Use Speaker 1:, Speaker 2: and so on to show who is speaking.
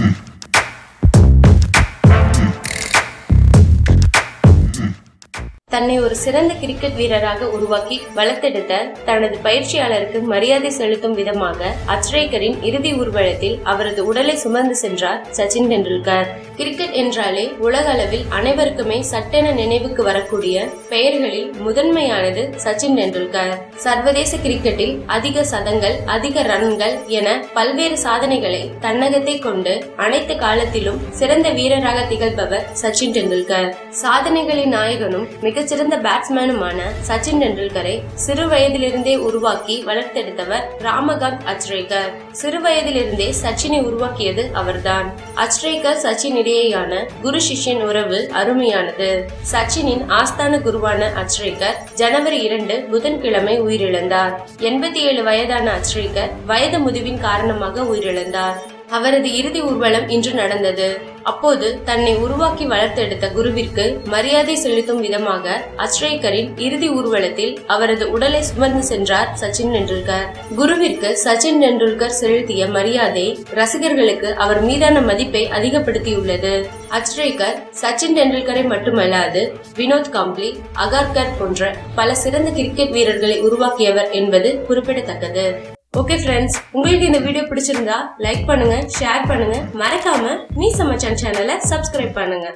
Speaker 1: Listen. தன்னை ஒரு சிறந்த கிரிக்கெட் வீரராக உருவாக்கி வளர்த்தெடுத்த தனது பயிற்சியாளருக்கு மரியாதை செலுத்தும் விதமாக அச்ரேக்கரின் இறுதி ஊர்வலத்தில் அவரது உடலை சுமந்து சென்றார் சச்சின் டெண்டுல்கர். கிரிக்கெட் என்றாலே உலக அளவில் அனைவருக்குமே சட்டென நினைவுக்கு வரக்கூடிய பெயர்களில் முதன்மையானது சச்சின் டெண்டுல்கர். சர்வதேச கிரிக்கெட்டில் அதிக சதங்கள் அதிக ரன்கள் என பல்வேறு சாதனைகளை தன்னகத்தை கொண்டு அனைத்து காலத்திலும் சிறந்த வீரராக திகழ்பவர் சச்சின் டெண்டுல்கர். சாதனைகளின் நாயகனும் மிக மிகச்சிறந்த பேட்ஸ்மேனுமான சச்சின் டெண்டுல்கரை சிறு வயதிலிருந்தே உருவாக்கி வளர்த்தெடுத்தவர் ராமகாந்த் அச்ரேகர். சிறு வயதிலிருந்தே சச்சினை உருவாக்கியது அவர்தான். அச்ரேகர் சச்சின் இடையேயான குரு சிஷ்யன் உறவு அருமையானது. சச்சினின் ஆஸ்தான குருவான அச்ரேகர் ஜனவரி இரண்டு புதன்கிழமை உயிரிழந்தார். எண்பத்தி ஏழு வயதான அச்ரேகர் வயது முதிவின் காரணமாக உயிரிழந்தார். அவரது இறுதி ஊர்வலம் இன்று நடந்தது. அப்போது தன்னை உருவாக்கி வளர்த்தெடுத்த குருவிற்கு மரியாதை செலுத்தும் விதமாக அச்ரேக்கரின் இறுதி ஊர்வலத்தில் அவரது உடலை சுமந்து சென்றார் சச்சின் டெண்டுல்கர் குருவிற்கு சச்சின் டெண்டுல்கர் செலுத்திய மரியாதை ரசிகர்களுக்கு அவர் மீதான மதிப்பை அதிகப்படுத்தியுள்ளது. அச்ரேக்கர் சச்சின் டெண்டுல்கரை மட்டுமல்லாது வினோத் காம்ப்ளி அகார்கர் போன்ற பல சிறந்த கிரிக்கெட் வீரர்களை உருவாக்கியவர் என்பது குறிப்பிடத்தக்கது. ஓகே ஃப்ரெண்ட்ஸ் உங்களுக்கு இந்த வீடியோ பிடிச்சிருந்தா லைக் பண்ணுங்க ஷேர் பண்ணுங்க. மறக்காம மீ சமச்சான் சேனலை சப்ஸ்கிரைப் பண்ணுங்க.